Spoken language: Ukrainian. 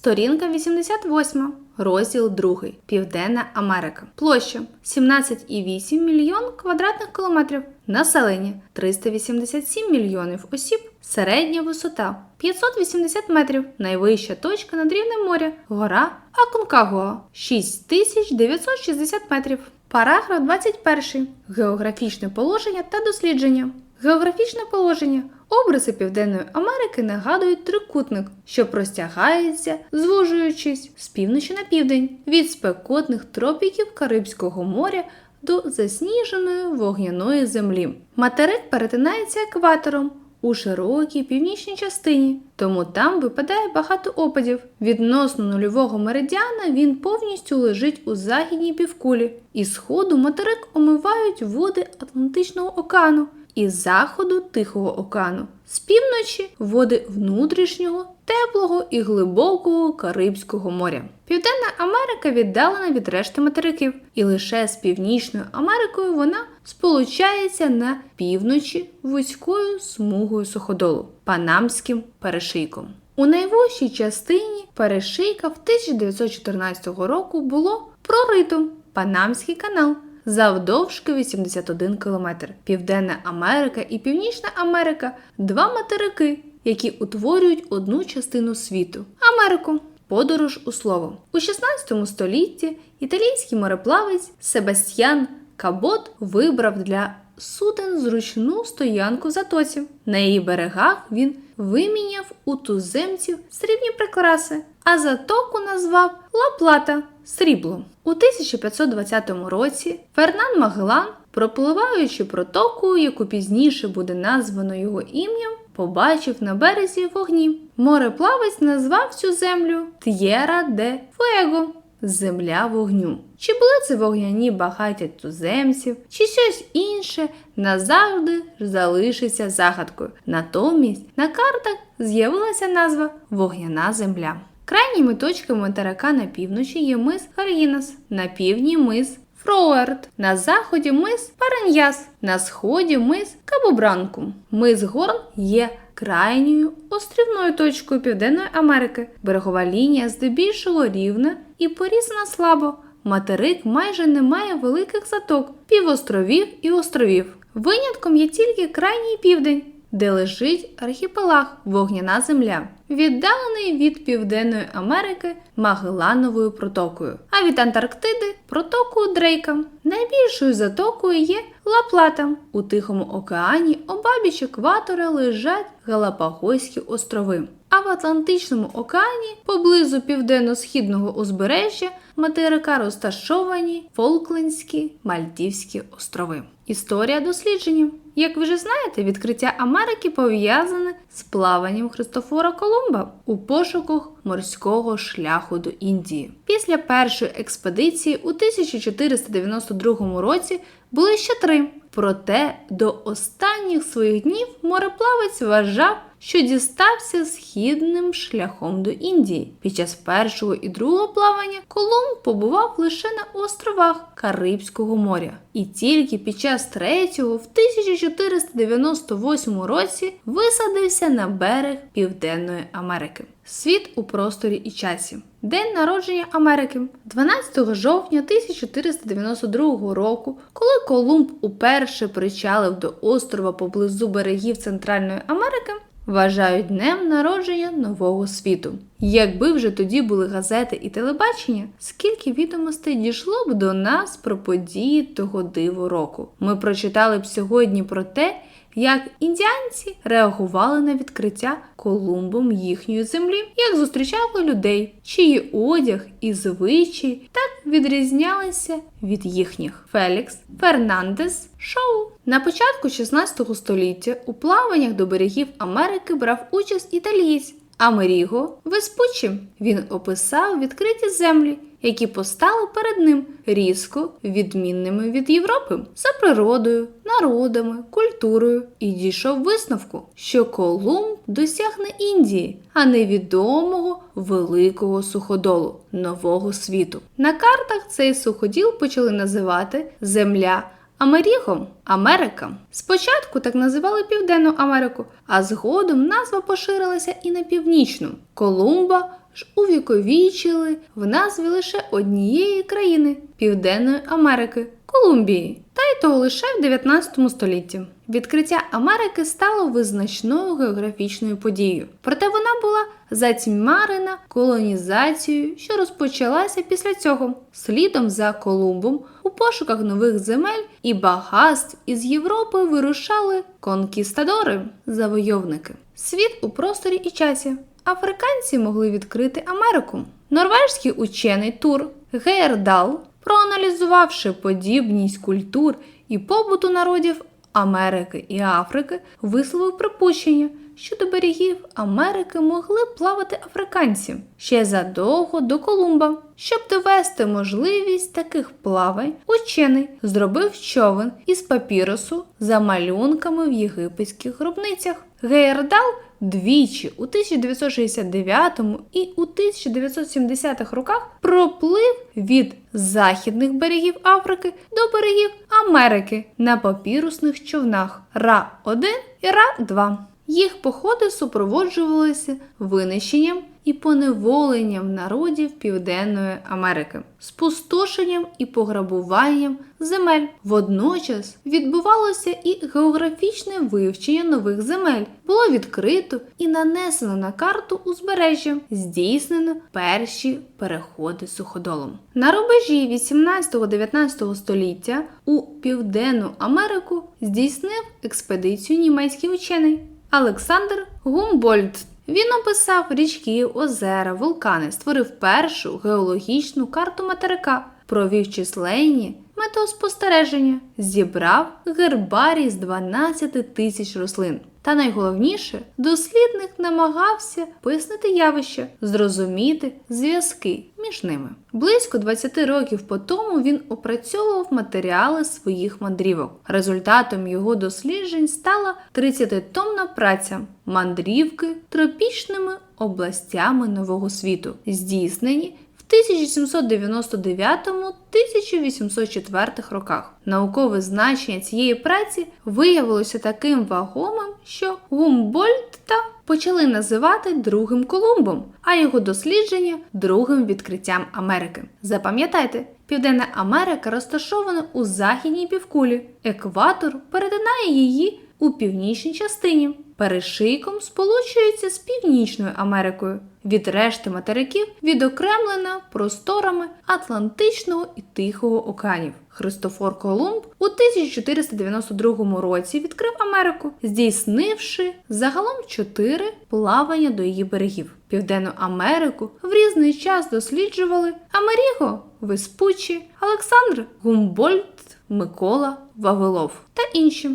Сторінка 88, розділ 2. Південна Америка. Площа 17,8 мільйон квадратних кілометрів. Населення 387 мільйонів осіб. Середня висота 580 метрів. Найвища точка над рівнем моря. Гора Аконкагуа 6960 метрів. Параграф 21. Географічне положення та дослідження. Географічне положення. Обриси Південної Америки нагадують трикутник, що простягається, звужуючись з півночі на південь, від спекотних тропіків Карибського моря до засніженої вогняної землі. Материк перетинається екватором у широкій північній частині, тому там випадає багато опадів. Відносно нульового меридіана він повністю лежить у західній півкулі. Із сходу материк омивають води Атлантичного океану із заходу Тихого океану, з півночі води внутрішнього, теплого і глибокого Карибського моря. Південна Америка віддалена від решти материків, і лише з Північною Америкою вона сполучається на півночі вузькою смугою суходолу Панамським перешийком. У найвищій частині перешийка в 1914 року було прорито Панамський канал завдовжки 81 км. Південна Америка і Північна Америка два материки, які утворюють одну частину світу Америку. Подорож у слово. У 16 столітті італійський мореплавець Себастьян Кабот вибрав для суден зручну стоянку в затоці. На її берегах він виміняв у туземців срібні прикраси, а затоку назвав Ла-Плата срібло. У 1520 році Фернан Магеллан, пропливаючи протокою, яку пізніше буде названо його ім'ям, побачив на березі вогні. Мореплавець назвав цю землю Т'єра де Фуего земля вогню. Чи були це вогняні багаття туземців, чи щось інше назавжди залишиться загадкою. Натомість на картах з'явилася назва Вогняна земля. Крайніми точками материка на півночі є мис Гаргінас, на півдні мис Фроуерт, на заході мис Параньяс, на сході мис Кабобранкум. Мис Горн є крайньою острівною точкою Південної Америки. Берегова лінія здебільшого рівна і порізана слабо. Материк майже не має великих заток, півостровів і островів. Винятком є тільки крайній південь, де лежить архіпелаг Вогняна земля, віддалений від Південної Америки Магеллановою протокою, а від Антарктиди протокою Дрейка. Найбільшою затокою є Ла-Плата. У Тихому океані обабіч екватора лежать Галапагойські острови. А в Атлантичному океані поблизу південно-східного узбережжя материка розташовані Фолклендські Мальдівські острови. Історія дослідження. Як ви вже знаєте, відкриття Америки пов'язане з плаванням Христофора Колумба у пошуках морського шляху до Індії. Після першої експедиції у 1492 році були ще три. Проте до останніх своїх днів мореплавець вважав, що дістався східним шляхом до Індії. Під час першого і другого плавання Колумб побував лише на островах Карибського моря. І тільки під час третього, в 1498 році, висадився на берег Південної Америки. Світ у просторі і часі. День народження Америки 12 жовтня 1492 року, коли Колумб уперше причалив до острова поблизу берегів Центральної Америки, вважають днем народження нового світу. Якби вже тоді були газети і телебачення, скільки відомостей дійшло б до нас про події того диву року. Ми прочитали б сьогодні про те, як індіанці реагували на відкриття Колумбом їхньої землі, як зустрічали людей, чиї одяг і звичаї так відрізнялися від їхніх. Фелікс Фернандес Шоу. На початку 16 століття у плаваннях до берегів Америки брав участь італієць Амеріго Веспуччі. Він описав відкриті землі, які постали перед ним різко відмінними від Європи за природою, народами, культурою і дійшов висновку, що Колумб досягне Індії, а не відомого великого суходолу нового світу. На картах цей суходіл почали називати Земля. Амерігом Америка. Спочатку так називали Південну Америку, а згодом назва поширилася і на північну. Колумба ж увіковічили в назві лише однієї країни Південної Америки Колумбії, та й того лише в 19 столітті. Відкриття Америки стало визначною географічною подією, проте вона була затьмарена колонізацією, що розпочалася після цього. Слідом за Колумбом у пошуках нових земель і багатств із Європи вирушали конкістадори, завойовники. Світ у просторі і часі. Африканці могли відкрити Америку. Норвежський учений Тур Гейердал, проаналізувавши подібність культур і побуту народів Америки і Африки, висловив припущення, що до берегів Америки могли плавати африканці ще задовго до Колумба. Щоб довести можливість таких плавань, учений зробив човен із папірусу за малюнками в єгипетських гробницях. Гейердал двічі у 1969 і у 1970-х роках проплив від західних берегів Африки до берегів Америки на папірусних човнах Ра-1 і Ра-2. Їх походи супроводжувалися винищенням і поневоленням народів Південної Америки, спустошенням і пограбуванням земель. Водночас відбувалося і географічне вивчення нових земель. Було відкрито і нанесено на карту узбережжя, здійснено перші переходи суходолом. На рубежі 18-19 століття у Південну Америку здійснив експедицію німецький учений. Олександр Гумбольдт. Він описав річки, озера, вулкани, створив першу геологічну карту материка, провів численні метеоспостереження, зібрав гербарій з 12 тисяч рослин. Та найголовніше, дослідник намагався пояснити явища, зрозуміти зв'язки між ними. Близько 20 років по тому він опрацьовував матеріали своїх мандрівок. Результатом його досліджень стала 30-томна праця мандрівки тропічними областями Нового світу, здійснені 1799-1804 роках. Наукове значення цієї праці виявилося таким вагомим, що Гумбольдта почали називати другим Колумбом, а його дослідження другим відкриттям Америки. Запам'ятайте, Південна Америка розташована у західній півкулі. Екватор перетинає її у північній частині. Перешийком сполучується з Північною Америкою. Від решти материків відокремлена просторами Атлантичного і Тихого океанів. Христофор Колумб у 1492 році відкрив Америку, здійснивши загалом чотири плавання до її берегів. Південну Америку в різний час досліджували Америго Веспуччі, Олександр Гумбольдт, Микола Вавилов та інші.